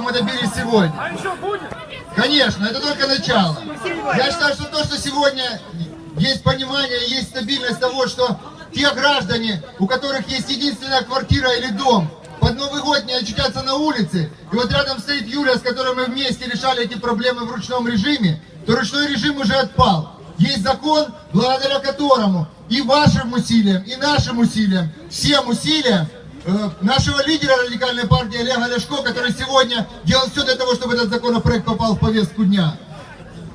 мы добились сегодня. Конечно, это только начало. Я считаю, что то, что сегодня есть понимание, есть стабильность того, что те граждане, у которых есть единственная квартира или дом, под Новый год не очутятся на улице, и вот рядом стоит Юлия, с которой мы вместе решали эти проблемы в ручном режиме, то ручной режим уже отпал. Есть закон, благодаря которому и вашим усилиям, и нашим усилиям, всем усилиям нашего лидера радикальной партии Олега Ляшко, который сегодня делал все для того, чтобы этот законопроект попал в повестку дня.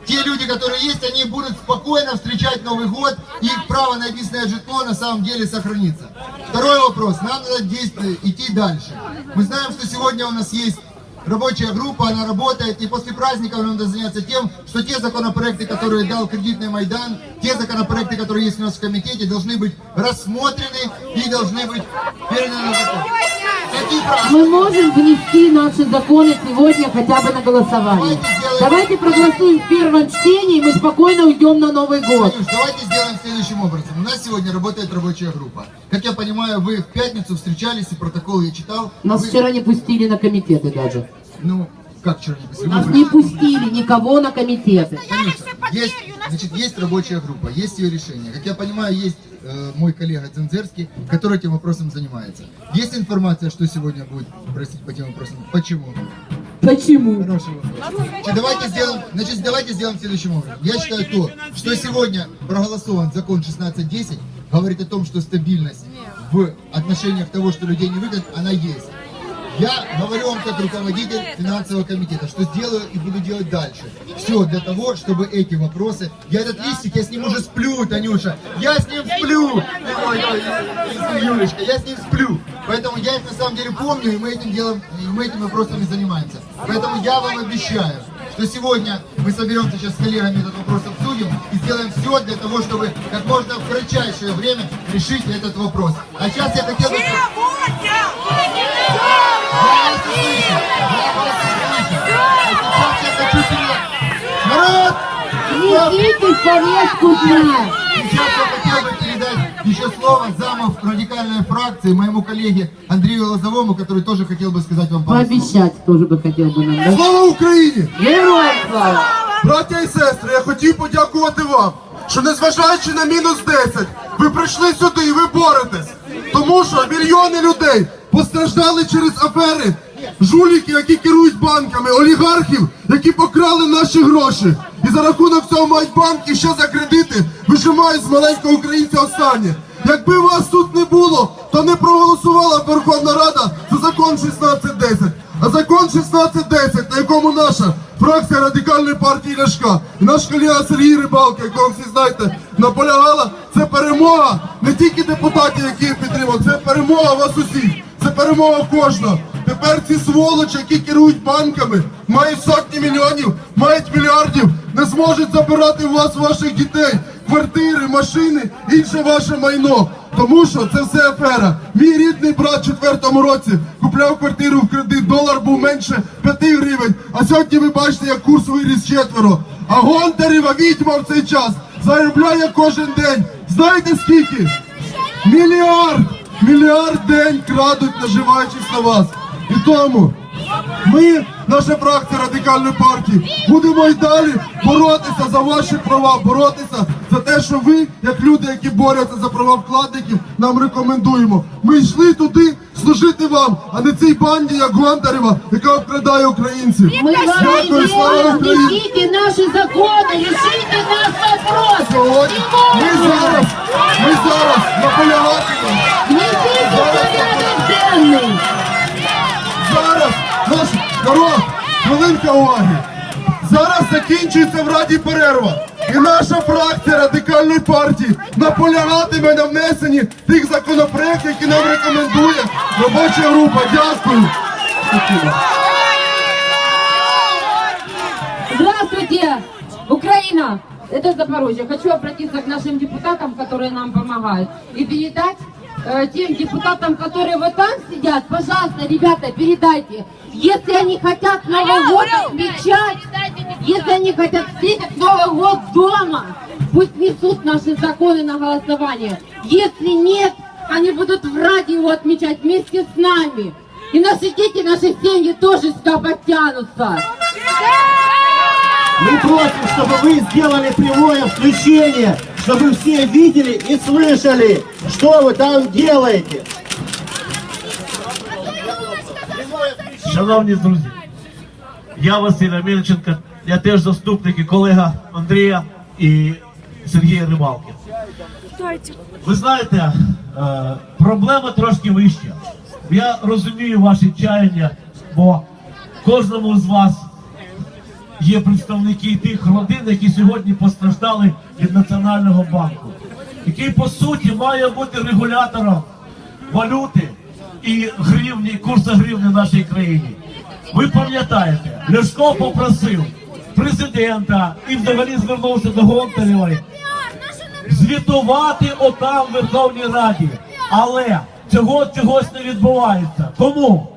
Те люди, которые есть, они будут спокойно встречать Новый год, и их право на единственное житло на самом деле сохранится. Второй вопрос. Нам надо действовать, идти дальше. Мы знаем, что сегодня у нас есть рабочая группа, она работает, и после праздника нам надо заняться тем, что те законопроекты, которые дал кредитный Майдан, те законопроекты, которые есть у нас в комитете, должны быть рассмотрены и должны быть переданы на? Мы можем внести наши законы сегодня хотя бы на голосование. Давайте проголосуем в первом чтении, и мы спокойно уйдем на Новый год. Танюш, давайте сделаем следующим образом. У нас сегодня работает рабочая группа. Как я понимаю, вы в пятницу встречались, и протокол я читал. Нас Вы- вчера не пустили на комитеты даже. Ну, как вчера не пустили? Нас не пустили никого на комитеты. Танюша, есть, значит, есть рабочая группа, есть ее решение. Как я понимаю, есть э, мой коллега Дзензерский, который этим вопросом занимается. Есть информация, что сегодня будет просить по тем вопросам? Почему? Почему? Хороший вопрос. Значит, давайте сделаем, значит, давайте сделаем следующим образом. Я считаю то, что сегодня проголосован закон 1610, говорит о том, что стабильность в отношениях того, что людей не выгодно, она есть. Я говорю вам как руководитель финансового комитета, что сделаю и буду делать дальше. Все для того, чтобы эти вопросы... Я этот листик, я с ним уже сплю, Танюша. Я с ним сплю. Юлечка, я с ним сплю. Поэтому я их на самом деле помню, и мы этим делом, и мы этими вопросами занимаемся. Поэтому я вам обещаю, что сегодня мы соберемся сейчас с коллегами этот вопрос обсудим и сделаем все для того, чтобы как можно в кратчайшее время решить этот вопрос. А сейчас я хотел бы... Я Народ! Несите в повестку дня. Сейчас я хотел бы передать еще слово замов радикальной фракции моему коллеге Андрею Лозовому, который тоже хотел бы сказать вам пару слов. Пообещать тоже бы хотел бы нам, да? Слава Україні! Героям слава! Браття і сестри, я хотів подякувати вам, що незважаючи на мінус 10, ви прийшли сюди і ви боретесь. Тому що мільйони людей постраждали через афери, жуліки, які керують банками, олігархів, які покрали наші гроші. І за рахунок цього мають банки ще за кредити вижимають з маленького українця останнє. Якби вас тут не було, то не проголосувала Верховна Рада за закон 1610. А закон 1610, на якому наша фракція радикальної партії Ляшка і наш колега Сергій Рибалка, якого всі знаєте, наполягала, це перемога не тільки депутатів, які підтримали, це перемога вас усіх, це перемога кожного. Тепер ці сволочі, які керують банками, мають сотні мільйонів, мають мільярдів, не зможуть забирати у вас ваших дітей, квартири, машини, інше ваше майно. Тому що це все афера. Мій рідний брат в четвертому році купляв квартиру в кредит, долар був менше 5 гривень. А сьогодні ви бачите, як курс виріс четверо. А Гонтарєва відьма в цей час заробляє кожен день. Знаєте скільки? Мільярд! Мільярд день крадуть, наживаючись на вас. І тому ми, наша фракція радикальної партії, будемо й далі боротися за ваші права, боротися за те, що ви, як люди, які борються за права вкладників, нам рекомендуємо. Ми йшли туди служити вам, а не цій банді, як Гонтарева, яка обкрадає українців. Вам Дякую, слава Україні! несите наши законы, решите наш вопрос. Сьогодні ми зараз, ми зараз наполягатимемо. Хвилинка уваги. Зараз закінчується в Раді перерва. І наша фракція радикальної партії наполягатиме на внесенні тих законопроєктів, які нам рекомендує робоча група. Дякую. Здравствуйте, Украина! Это Запорожье. Хочу обратиться к нашим депутатам, которые нам помогают, и передать э, тем депутатам, которые вот там сидят, пожалуйста, ребята, передайте. Если они хотят Новый год отмечать, если они хотят встретить Новый год дома, пусть несут наши законы на голосование. Если нет, они будут в Раде его отмечать вместе с нами. И наши дети, наши семьи тоже сюда подтянутся. Мы просим, чтобы вы сделали прямое включение, чтобы все видели и слышали, что вы там делаете. Шановні друзі, я Василь Амельченко, я теж заступник і колега Андрія і Сергія Рибалки. Ви знаєте, е, проблема трошки вища. Я розумію ваші чаяння, бо кожному з вас є представники тих родин, які сьогодні постраждали від Національного банку, який по суті має бути регулятором валюти і гривні, курсу гривні в нашій країні. Ви пам'ятаєте, Ляшко попросив президента і взагалі звернувся до Гонтарєвої звітувати отам в Верховній Раді. Але цього чогось не відбувається. Тому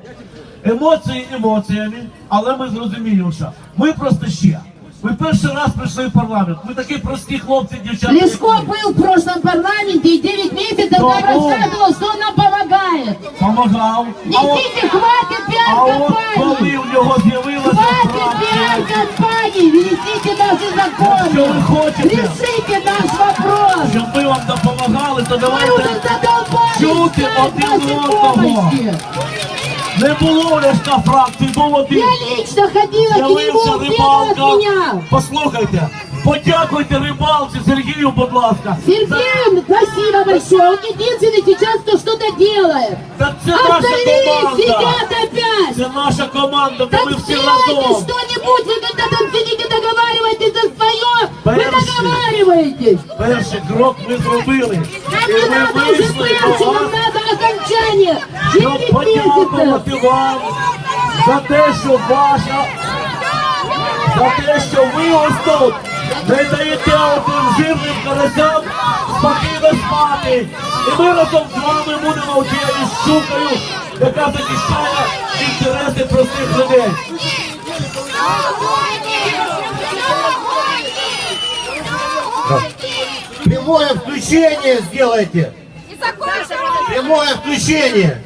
емоції емоціями, але ми зрозуміємо, що ми просто ще. Ми перший раз прийшли в парламент. Ми такі прості хлопці, дівчата. як Лешко ви. был в прошлом парламенте и 9 месяцев нам Да, ну. рассказывал, что он нам помогает. Помагав. А от, Несите, хватит а от пиар-компании! коли в нього з'явилася Хватит фракція, пиар-компании! Внесите наши законы! Что вы хотите? Решите наш вопрос! щоб ми вам допомагали, то Мы уже давайте задолбались чути ждать один вашей одного. помощи! Не було ляшка фракції, був один. Я лично ходила к нему, З'явився он первый рибалка. от меня! Послухайте, подякуйте рибалці Сергію, будь ласка. Сергей, спасибо большое! Он единственный сейчас, кто что-то делает! Та це наша Остальные команда. сидят опять! Це наша команда, бо Так ми всі сделайте разом. что-нибудь! Вы когда там сидите, договариваетесь за свое! Вы Перший. договариваетесь! Перший крок ми зробили. Нам І не ми надо уже вийшли прячь, до нам вас, надо окончание! щоб 9 месяцев! подякувати вам за те, що ваша за те, що ви ось тут не даєте одним жирним карасям спокійно спати. І ми разом з вами будемо діяти з щукою, яка захищає інтереси простих людей. Прямое включение сделайте. Прямое включение.